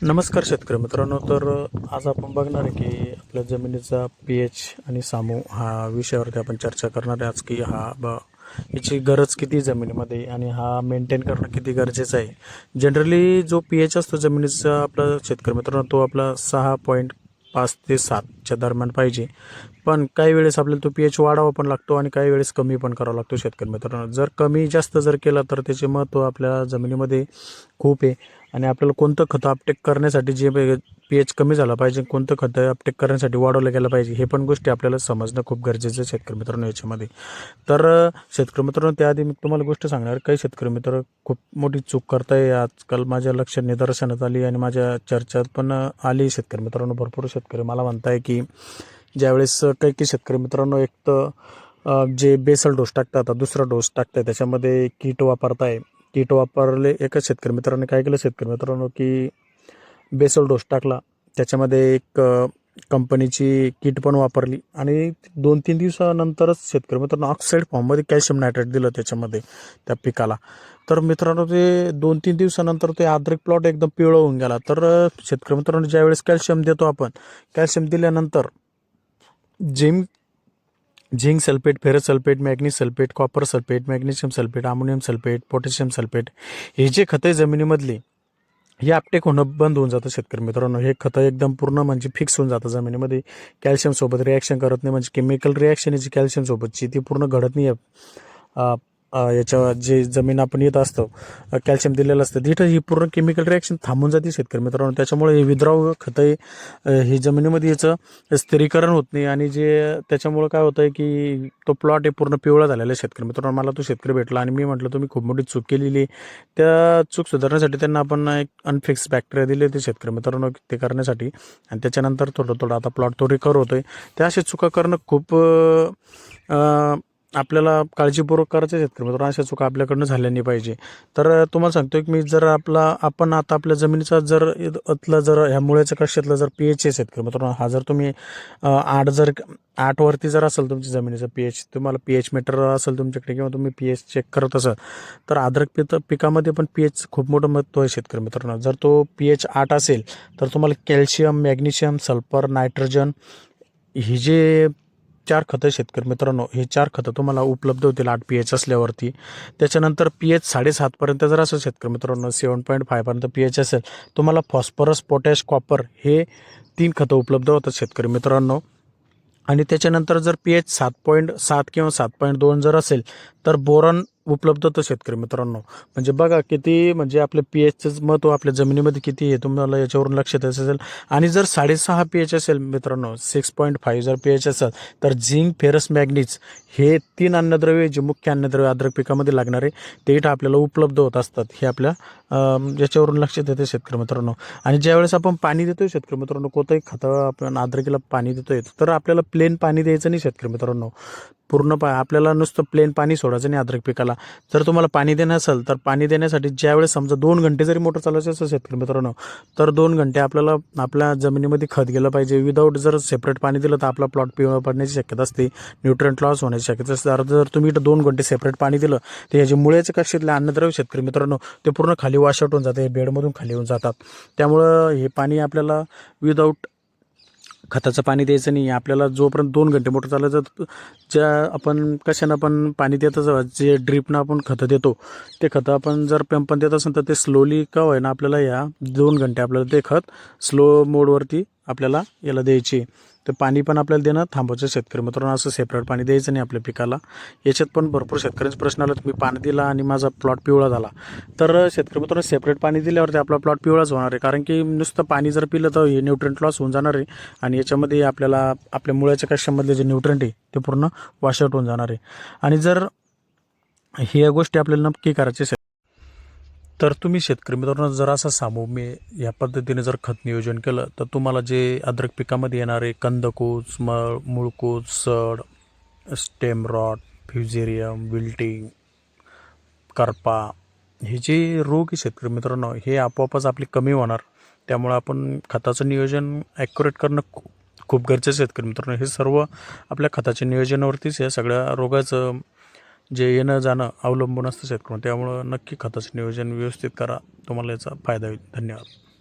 नमस्कार शेतकरी मित्रांनो तर आज आपण बघणार आहे की आपल्या जमिनीचा पी एच आणि सामू हा विषयावरती आपण चर्चा करणार आहे. आज की हा ब याची गरज किती जमिनीमध्ये आणि हा मेंटेन करणं किती गरजेचं आहे. जनरली जो पी एच असतो जमिनीचा आपला शेतकरी मित्रांनो तो आपला सहा पॉईंट पाच ते सातच्या दरम्यान पाहिजे. पण काही वेळेस आपल्याला तो पी एच वाढावा पण लागतो आणि काही वेळेस कमी पण करावा लागतो शेतकरी मित्रांनो. जर कमी जास्त जर केला तर त्याचे महत्त्व आपल्या जमिनीमध्ये खूप आहे. आणि आपल्याला कोणतं खतं अपटेक करण्यासाठी जे पी एच कमी झाला पाहिजे कोणतं खतं अपटेक करण्यासाठी वाढवलं गेलं पाहिजे हे पण गोष्टी आपल्याला समजणं खूप गरजेचं आहे शेतकरी मित्रांनो याच्यामध्ये. तर शेतकरी मित्रांनो त्याआधी मी तुम्हाला गोष्ट सांगणार काही शेतकरी मित्र खूप मोठी चूक करताय आजकाल माझ्या लक्षात निदर्शनात आली आणि माझ्या चर्चेत पण आली शेतकरी मित्रांनो भरपूर शेतकरी मला म्हणताय की ज्यावेळेस काही काही शेतकरी मित्रांनो एक तर जे बेसल डोस टाकतात आता दुसरा डोस टाकताय त्याच्यामध्ये कीट वापरताय कीट वापरले एका शेतकरी मित्रांनी काय केलं शेतकरी मित्रांनो की बेसल डोस टाकला. त्याच्यामध्ये एक कंपनीची किट पण वापरली. आणि दोन तीन दिवसानंतरच शेतकरी मित्रांनो ऑक्साईड फॉर्ममध्ये कॅल्शियम नायट्रेट दिलं त्याच्यामध्ये त्या पिकाला. तर मित्रांनो ते दोन तीन दिवसानंतर ते आद्रिक प्लॉट एकदम पिवळं होऊन गेला. तर शेतकरी मित्रांनो ज्यावेळेस कॅल्शियम देतो आपण कॅल्शियम दिल्यानंतर gym zinc sulphate ferrous sulphate manganese sulphate copper sulphate magnesium sulphate ammonium sulphate potassium sulphate हे जे खतं जमिनीमधली हे आपटेक होणं बंद होऊन जातं शेतकरी मित्रांनो. हे खतं एकदम पूर्ण म्हणजे फिक्स होऊन जातं जमिनीमध्ये. कॅल्शियमसोबत रिॲक्शन करत नाही. म्हणजे केमिकल रिॲक्शन आहे जी कॅल्शियमसोबतची ती पूर्ण घडत नाही आहे. याच्या जे जमीन आपण येत असतो कॅल्शियम दिलेलं असतं तिथं ही पूर्ण केमिकल रिॲक्शन थांबून जाते शेतकरी मित्रांनो. त्याच्यामुळे हे विद्राव खतं हे ही जमिनीमध्ये याचं स्थिरीकरण होत नाही. आणि जे त्याच्यामुळं काय होतं आहे की तो प्लॉट हे पूर्ण पिवळा झालेला आहे शेतकरी मित्रांनो. मला तो शेतकरी भेटला आणि मी म्हटलं तुम्ही खूप मोठी चूक केलेली त्या चूक सुधारण्यासाठी त्यांना आपण एक अनफिक्स बॅक्टेरिया दिले होते शेतकरी मित्रांनो ते करण्यासाठी. आणि त्याच्यानंतर थोडं थोडं आता प्लॉट तो रिकवर आहे त्या अशा चुका करणं खूप आपल्याला काळजीपूर्वक करायचं शेतकरी मित्रांनो अशा चुका आपल्याकडनं झाल्या नाही पाहिजे. तर तुम्हाला सांगतो की मी जर आपला आपण आता आपल्या जमिनीचा जर इथला जर ह्या मुळ्याच्या कक्षातला जर पी एच आहे शेतकरी मित्रांनो हा जर तुम्ही आठ जर आठवरती जर असेल तुमची जमिनीचं पी एच तुम्हाला पी एच मीटर असेल तुमच्याकडे किंवा तुम्ही पी एच चेक करत असाल तर अद्रक पित पिकामध्ये पण पी एच खूप मोठं महत्त्व आहे शेतकरी मित्रांनो. जर तो पी एच आठ असेल तर तुम्हाला कॅल्शियम मॅग्नेशियम सल्फर नायट्रोजन ही जे चार खतं शेतकरी मित्रांनो हे चार खतं तुम्हाला उपलब्ध होतील आठ पी एच असल्यावरती. त्याच्यानंतर पी एच साडेसातपर्यंत जर असेल शेतकरी मित्रांनो सेवन पॉईंट फायपर्यंत पी एच असेल तुम्हाला फॉस्फरस पोटॅश कॉपर हे तीन खतं उपलब्ध होतात शेतकरी मित्रांनो. आणि त्याच्यानंतर जर पी एच सात पॉईंट सात किंवा सात पॉईंट दोन जर असेल तर बोरॉन उपलब्ध होतं शेतकरी मित्रांनो. म्हणजे बघा किती म्हणजे आपलं पी एचचं महत्त्व आपल्या जमिनीमध्ये किती आहे तुम्हाला याच्यावरून लक्षात येत असेल. आणि जर साडेसहा पी एच असेल मित्रांनो सिक्स पॉईंट फाईव्ह जर पी एच असेल तर झिंक फेरस मॅग्नीज हे तीन अन्नद्रव्ये जे मुख्य अन्नद्रव्य अद्रक पिकामध्ये लागणारे ते इथं आपल्याला उपलब्ध होत असतात. हे आपल्या याच्यावरून लक्षात येते शेतकरी मित्रांनो. आणि ज्यावेळेस आपण पाणी देतोय शेतकरी मित्रांनो कोणतंही खतं आपण अद्रकीला पाणी देतोय तर आपल्याला प्लेन पाणी द्यायचं नाही शेतकरी मित्रांनो. पूर्ण पा आपल्याला नुसतं प्लेन पाणी सोडायचं नाही अद्रक पिकाला. जर तुम्हाला पाणी देणं असेल तर पाणी देण्यासाठी ज्यावेळेस समजा दोन घंटे जरी मोटर चालवायचं असेल शेतकरी मित्रांनो तर दोन घंटे आपल्याला आपल्या जमिनीमध्ये खत गेलं पाहिजे. विदाऊट जर सेपरेट पाणी दिलं तर आपला प्लॉट पिवळा पडण्याची शक्यता असते. न्यूट्रंट लॉस होण्याची शक्यता असते. जर जर तुम्ही इथं दोन घंटे सेपरेट पाणी दिलं तर याचे मुळ्याचे कक्षेतले अन्नद्रव्य शेतकरी मित्रांनो ते पूर्ण खाली वॉशआउट होऊन जाते. बेडमधून खाली येऊन जातात. त्यामुळं हे पाणी आपल्याला विदाऊट खताचं पाणी द्यायचं नाही. आपल्याला जोपर्यंत दोन घंटे मोटर चालायचं ज्या आपण कशानं आपण पाणी देतच जे ड्रीपनं आपण खतं देतो ते खतं आपण जर पंपन देत असेल तर ते स्लोली का होईना आपल्याला या दोन घंटे आपल्याला ते खत स्लो मोडवरती आपल्याला याला द्यायची तर पाणी पण आपल्याला देणं थांबवायचं शेतकरी मित्रांनो असं सेपरेट पाणी द्यायचं नाही आपल्या पिकाला. याच्यात पण भरपूर शेतकऱ्यांचे प्रश्न आला तुम्ही पाणी दिला आणि माझा प्लॉट पिवळा झाला. तर शेतकरी मित्रांनो सेपरेट पाणी दिल्यावरती आपला प्लॉट पिवळाच होणार आहे. कारण की नुसतं पाणी जर पिलं तर हे न्यूट्रंट लॉस होऊन जाणार आहे. आणि याच्यामध्ये आपल्याला आपल्या मुळ्याच्या कशामधले जे न्यूट्रंट आहे ते पूर्ण वॉशआउट होऊन जाणार आहे. आणि जर ह्या गोष्टी आपल्याला नक्की करायचे तर तुम्ही शेतकरी मित्रांनो जर असं सामोमे या पद्धतीने जर खत नियोजन केलं तर तुम्हाला जे अद्रक पिकामध्ये येणारे कंदकूच मळ मुळकूच सड स्टेम रॉट फ्युजेरियम विल्टिंग करपा हे जे रोग आहे शेतकरी मित्रांनो हे आपोआपच आपली कमी होणार. त्यामुळं आपण खताचं नियोजन ॲक्युरेट करणं खूप खूप गरजेचं आहे शेतकरी मित्रांनो. हे सर्व आपल्या खताच्या नियोजनावरतीच या सगळ्या रोगाचं जे येणं जाणं अवलंबून असतं शेतकऱ्यांना त्यामुळं नक्की खताचं नियोजन व्यवस्थित करा. तुम्हाला याचा फायदा होईल. धन्यवाद.